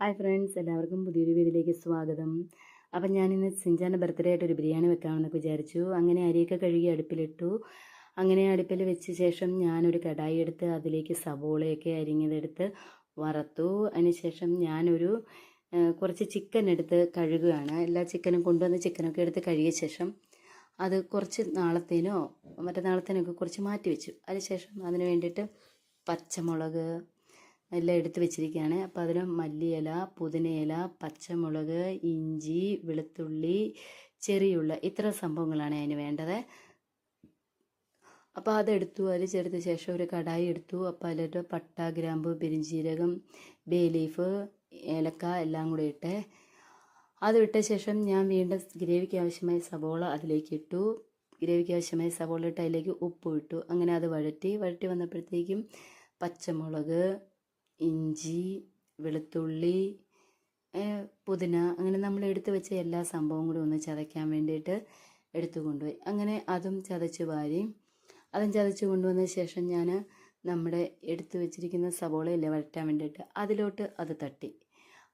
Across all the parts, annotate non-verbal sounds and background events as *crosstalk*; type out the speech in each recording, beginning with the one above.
Hi friends എല്ലാവർക്കും പുതിയൊരു വീഡിയോയിലേക്ക് സ്വാഗതം. അപ്പം ഞാനിന്ന് സിഞ്ചാന്റെ ബർത്ത്ഡേ ആയിട്ട് ഒരു ബിരിയാണി വെക്കാമെന്നൊക്കെ വിചാരിച്ചു. അങ്ങനെ അരിയൊക്കെ കഴുകി അടുപ്പിലിട്ടു. അങ്ങനെ അടുപ്പിൽ വെച്ച ശേഷം ഞാനൊരു കടായി എടുത്ത് അതിലേക്ക് സവോളയൊക്കെ അരിഞ്ഞതെടുത്ത് വറുത്തു. അതിനുശേഷം ഞാനൊരു കുറച്ച് ചിക്കൻ എടുത്ത് കഴുകുകയാണ്. എല്ലാ ചിക്കനും കൊണ്ടുവന്ന് ചിക്കനൊക്കെ എടുത്ത് കഴുകിയ ശേഷം അത് കുറച്ച് നാളത്തേനോ മറ്റേ നാളത്തേനൊക്കെ കുറച്ച് മാറ്റി വെച്ചു. അതിനുശേഷം അതിന് വേണ്ടിയിട്ട് പച്ചമുളക് എല്ലാം എടുത്ത് വെച്ചിരിക്കുകയാണ്. അപ്പോൾ അതിന് മല്ലിയില പുതിനയില പച്ചമുളക് ഇഞ്ചി വെളുത്തുള്ളി ചെറിയുള്ള ഇത്ര സംഭവങ്ങളാണ് അതിന് വേണ്ടത്. അപ്പോൾ അതെടുത്തു. അതിൽ ചേർത്ത ശേഷം ഒരു കടായി എടുത്തു. അപ്പോൾ അതിലിട്ട് പട്ട ഗ്രാമ്പ് പെരിഞ്ചീരകം ബേ ലീഫ് ഏലക്ക എല്ലാം കൂടി ഇട്ട് അത് ഇട്ട ശേഷം ഞാൻ വീണ്ടും ഗ്രേവിക്ക് ആവശ്യമായ സവോള അതിലേക്ക് ഇട്ടു. ഗ്രേവിക്ക് ആവശ്യമായ സവോള ഇട്ട് അതിലേക്ക് ഉപ്പ് ഇട്ടു. അങ്ങനെ അത് വഴറ്റി. വഴറ്റി വന്നപ്പോഴത്തേക്കും പച്ചമുളക് ഇഞ്ചി വെളുത്തുള്ളി പുതിന അങ്ങനെ നമ്മൾ എടുത്തു വെച്ച എല്ലാ സംഭവവും കൂടി ഒന്ന് ചതയ്ക്കാൻ വേണ്ടിയിട്ട് എടുത്തു കൊണ്ടുപോയി. അങ്ങനെ അതും ചതച്ച് വാരി. അതും ചതച്ച് കൊണ്ടുവന്ന ശേഷം ഞാൻ നമ്മുടെ എടുത്തു വെച്ചിരിക്കുന്ന സവോളയില്ലേ വരട്ടാൻ വേണ്ടിയിട്ട് അതിലോട്ട് അത് തട്ടി.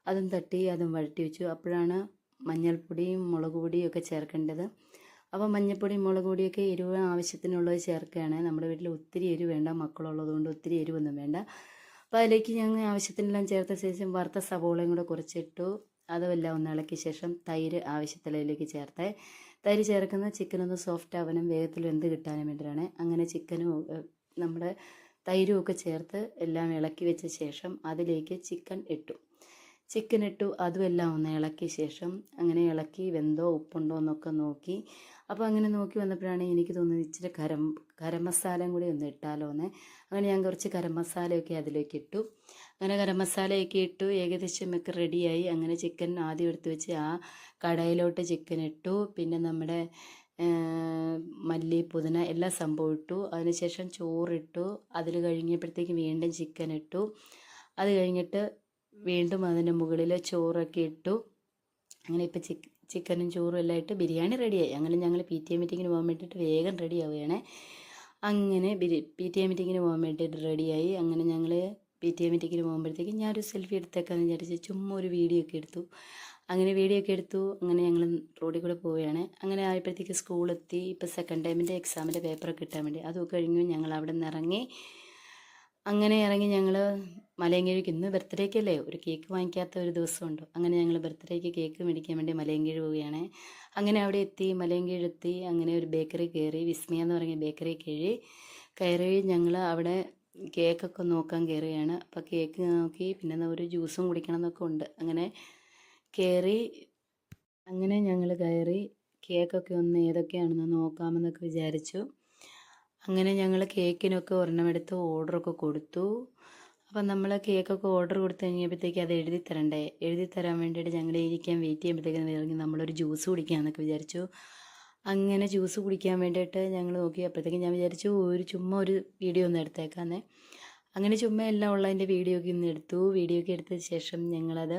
അതും തട്ടി അതും വരട്ടി വെച്ചു. അപ്പോഴാണ് മഞ്ഞൾപ്പൊടിയും മുളക് പൊടിയും ഒക്കെ ചേർക്കേണ്ടത്. അപ്പോൾ മഞ്ഞൾപ്പൊടിയും മുളക് പൊടിയൊക്കെ എരിവ് ആവശ്യത്തിനുള്ളത് ചേർക്കുകയാണ്. നമ്മുടെ വീട്ടിൽ ഒത്തിരി എരിവ് വേണ്ട മക്കളുള്ളതുകൊണ്ട് ഒത്തിരി എരിവൊന്നും വേണ്ട. അപ്പോൾ അതിലേക്ക് ഞങ്ങൾ ആവശ്യത്തിനെല്ലാം ചേർത്ത ശേഷം വറുത്ത സവോളയും കൂടെ കുറച്ചിട്ടു. അതുമെല്ലാം ഒന്ന് ഇളക്കിയ ശേഷം തൈര് ആവശ്യത്തിലേക്ക് ചേർത്ത്. തൈര് ചേർക്കുന്ന ചിക്കൻ ഒന്ന് സോഫ്റ്റ് ആവാനും വേഗത്തിൽ വെന്ത് കിട്ടാനും വേണ്ടിയിട്ടാണ് അങ്ങനെ ചിക്കനും നമ്മുടെ തൈരും ഒക്കെ ചേർത്ത് എല്ലാം ഇളക്കി വെച്ച ശേഷം അതിലേക്ക് ചിക്കൻ ഇട്ടു. ചിക്കൻ ഇട്ടു. അതുമെല്ലാം ഒന്ന് ഇളക്കിയ ശേഷം അങ്ങനെ ഇളക്കി വെന്തോ ഉപ്പുണ്ടോ എന്നൊക്കെ നോക്കി. അപ്പോൾ അങ്ങനെ നോക്കി വന്നപ്പോഴാണ് എനിക്ക് തോന്നുന്നത് ഇച്ചിരി കരം കരം മസാലയും കൂടി ഒന്ന് ഇട്ടാലോ എന്ന് അങ്ങനെ ഞാൻ കുറച്ച് കരം മസാലയൊക്കെ അതിലേക്ക് ഇട്ടു. അങ്ങനെ ഗരം മസാലയൊക്കെ ഇട്ടു. ഏകദേശം ഒക്കെ റെഡിയായി. അങ്ങനെ ചിക്കൻ ആദ്യം എടുത്ത് വെച്ച് ആ കടയിലോട്ട് ചിക്കൻ ഇട്ടു. പിന്നെ നമ്മുടെ മല്ലി പുതിന എല്ലാം സംഭവം ഇട്ടു. അതിനുശേഷം ചോറിട്ടു. അതിൽ കഴിഞ്ഞപ്പോഴത്തേക്ക് വീണ്ടും ചിക്കൻ ഇട്ടു. അത് കഴിഞ്ഞിട്ട് വീണ്ടും അതിന്റെ മുകളിൽ ചോറൊക്കെ ഇട്ടു. അങ്ങനെ ഇപ്പോൾ ചിക്ക് ചിക്കനും ചോറും എല്ലാം ഇട്ട് ബിരിയാണി റെഡിയായി അങ്ങനെ ഞങ്ങൾ പി ടി എ മീറ്റിങ്ങിന് പോകാൻ വേണ്ടിയിട്ട് വേഗം റെഡി അങ്ങനെ പി ടി എ മീറ്റിങ്ങിന് പോകാൻ വേണ്ടിയിട്ട് റെഡിയായി അങ്ങനെ ഞങ്ങൾ പി ടി എ മീറ്റിങ്ങിന് പോകുമ്പോഴത്തേക്കും ഞാനൊരു സെൽഫി എടുത്തേക്കാന്ന് വിചാരിച്ച് ചുമ്മാ ഒരു വീഡിയോ ഒക്കെ എടുത്തു. അങ്ങനെ വീഡിയോ ഒക്കെ എടുത്തു. അങ്ങനെ ഞങ്ങൾ റോഡിൽ കൂടെ പോവുകയാണ്. അങ്ങനെ ആയപ്പോഴത്തേക്ക് സ്കൂളെത്തി ഇപ്പോൾ സെക്കൻഡ് ടൈമിന്റെ എക്സാമിന്റെ പേപ്പറൊക്കെ കിട്ടാൻ വേണ്ടി. അതൊക്കെ കഴിഞ്ഞു ഞങ്ങൾ അവിടെ നിന്ന് ഇറങ്ങി. അങ്ങനെ ഇറങ്ങി ഞങ്ങൾ മലയങ്കീഴിക്ക് ഇന്ന് ബർത്ത്ഡേക്കല്ലേ ഒരു കേക്ക് വാങ്ങിക്കാത്ത ഒരു ദിവസമുണ്ട്. അങ്ങനെ ഞങ്ങൾ ബർത്ത്ഡേക്ക് കേക്ക് മേടിക്കാൻ വേണ്ടി മലയങ്കിഴി പോവുകയാണ്. അങ്ങനെ അവിടെ എത്തി മലയങ്കീഴ് എത്തി. അങ്ങനെ ഒരു ബേക്കറി കയറി വിസ്മയ എന്ന് പറഞ്ഞ ബേക്കറി കയറി കയറി ഞങ്ങൾ അവിടെ കേക്കൊക്കെ നോക്കാൻ കയറുകയാണ് അപ്പോൾ കേക്ക് നോക്കി പിന്നെ ഒരു ജ്യൂസും കുടിക്കണം എന്നൊക്കെ ഉണ്ട്. അങ്ങനെ കയറി അങ്ങനെ ഞങ്ങൾ കയറി കേക്കൊക്കെ ഒന്ന് ഏതൊക്കെയാണെന്ന് നോക്കാമെന്നൊക്കെ വിചാരിച്ചു. അങ്ങനെ ഞങ്ങൾ കേക്കിനൊക്കെ ഒരെണ്ണമെടുത്ത് ഓർഡറൊക്കെ കൊടുത്തു. അപ്പം നമ്മൾ കേക്കൊക്കെ ഓർഡർ കൊടുത്തു കഴിഞ്ഞപ്പോഴത്തേക്ക് അത് എഴുതി തരണ്ടേ? എഴുതി തരാൻ വേണ്ടിയിട്ട് ഞങ്ങൾ ഇരിക്കാൻ വെയിറ്റ് ചെയ്യുമ്പോഴത്തേക്കും നമ്മളൊരു ജ്യൂസ് കുടിക്കാമെന്നൊക്കെ വിചാരിച്ചു. അങ്ങനെ ജ്യൂസ് കുടിക്കാൻ വേണ്ടിയിട്ട് ഞങ്ങൾ നോക്കി. അപ്പോഴത്തേക്കും ഞാൻ വിചാരിച്ചു ഒരു ചുമ്മാ ഒരു വീഡിയോ ഒന്ന് എടുത്തേക്കാന്നേ. അങ്ങനെ ചുമ്മാ എല്ലാം ഉള്ളതിന്റെ വീഡിയോ ഒക്കെ ഒന്ന് എടുത്തു. വീഡിയോ ഒക്കെ എടുത്ത ശേഷം ഞങ്ങളത്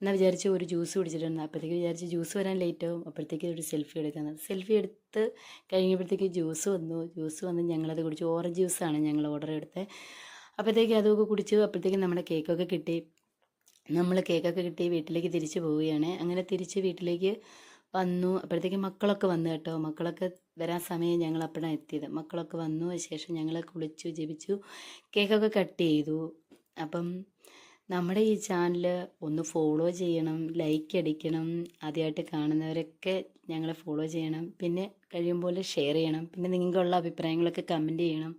എന്നാൽ വിചാരിച്ച് ഒരു ജ്യൂസ് കുടിച്ചിട്ടുണ്ട്. അപ്പോഴത്തേക്ക് വിചാരിച്ച് ജ്യൂസ് വരാൻ ലേറ്റ് ആവും. അപ്പോഴത്തേക്ക് ഒരു സെൽഫി എടുക്കുന്നത് സെൽഫി എടുത്ത് കഴിഞ്ഞപ്പോഴത്തേക്ക് ജ്യൂസ് വന്നു. ജ്യൂസ് വന്ന് ഞങ്ങളത് കുടിച്ചു. ഓറഞ്ച് ജ്യൂസാണ് ഞങ്ങൾ ഓർഡർ എടുത്തത് അപ്പോഴത്തേക്ക് അതൊക്കെ കുടിച്ചു അപ്പോഴത്തേക്കും നമ്മുടെ കേക്കൊക്കെ കിട്ടി. നമ്മൾ കേക്കൊക്കെ കിട്ടി വീട്ടിലേക്ക് തിരിച്ചു പോവുകയാണ്. അങ്ങനെ തിരിച്ച് വീട്ടിലേക്ക് വന്നു. അപ്പോഴത്തേക്ക് മക്കളൊക്കെ വന്നു കേട്ടോ. മക്കളൊക്കെ വരാൻ സമയം ഞങ്ങൾ അപ്പോഴാണ് എത്തിയത്. മക്കളൊക്കെ വന്നു. ശേഷം ഞങ്ങൾ കുളിച്ചു ജപിച്ചു കേക്കൊക്കെ കട്ട് ചെയ്തു. അപ്പം നമ്മുടെ ഈ ചാനൽ ഒന്ന് ഫോളോ ചെയ്യണം ലൈക്ക് അടിക്കണം ആദ്യമായിട്ട് കാണുന്നവരൊക്കെ ഞങ്ങളെ ഫോളോ ചെയ്യണം. പിന്നെ കഴിയുമ്പോൾ ഷെയർ ചെയ്യണം. പിന്നെ നിങ്ങൾക്കുള്ള അഭിപ്രായങ്ങളൊക്കെ കമന്റ് ചെയ്യണം.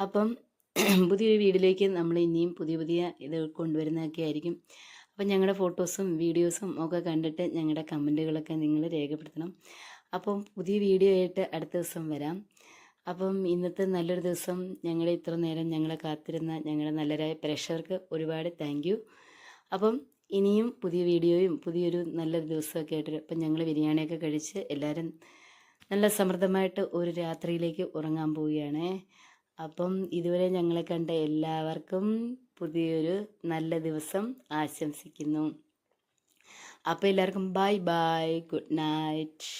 അപ്പം *clears throat* പുതിയൊരു വീഡിയോയിലേക്ക് നമ്മൾ ഇനിയും പുതിയ പുതിയ ഇത് കൊണ്ടുവരുന്നതൊക്കെ ആയിരിക്കും. അപ്പം ഞങ്ങളുടെ ഫോട്ടോസും വീഡിയോസും ഒക്കെ കണ്ടിട്ട് ഞങ്ങളുടെ കമന്റുകളൊക്കെ നിങ്ങൾ രേഖപ്പെടുത്തണം. അപ്പം പുതിയ വീഡിയോ ആയിട്ട് അടുത്ത ദിവസം വരാം. അപ്പം ഇന്നത്തെ നല്ലൊരു ദിവസം. ഞങ്ങളെ ഇത്ര നേരം ഞങ്ങളെ കാത്തിരുന്ന ഞങ്ങളുടെ നല്ലൊരായ പ്രേക്ഷകർക്ക് ഒരുപാട് താങ്ക് യു. അപ്പം ഇനിയും പുതിയ വീഡിയോയും പുതിയൊരു നല്ലൊരു ദിവസമൊക്കെ ആയിട്ട് അപ്പം ഞങ്ങൾ ബിരിയാണിയൊക്കെ കഴിച്ച് എല്ലാവരും നല്ല സമൃദ്ധമായിട്ട് ഒരു രാത്രിയിലേക്ക് ഉറങ്ങാൻ പോവുകയാണ്. അപ്പം ഇതുവരെ ഞങ്ങളെ കണ്ട എല്ലാവർക്കും പുതിയൊരു നല്ല ദിവസം ആശംസിക്കുന്നു. അപ്പോൾ എല്ലാവർക്കും ബൈ ബൈ ഗുഡ് നൈറ്റ്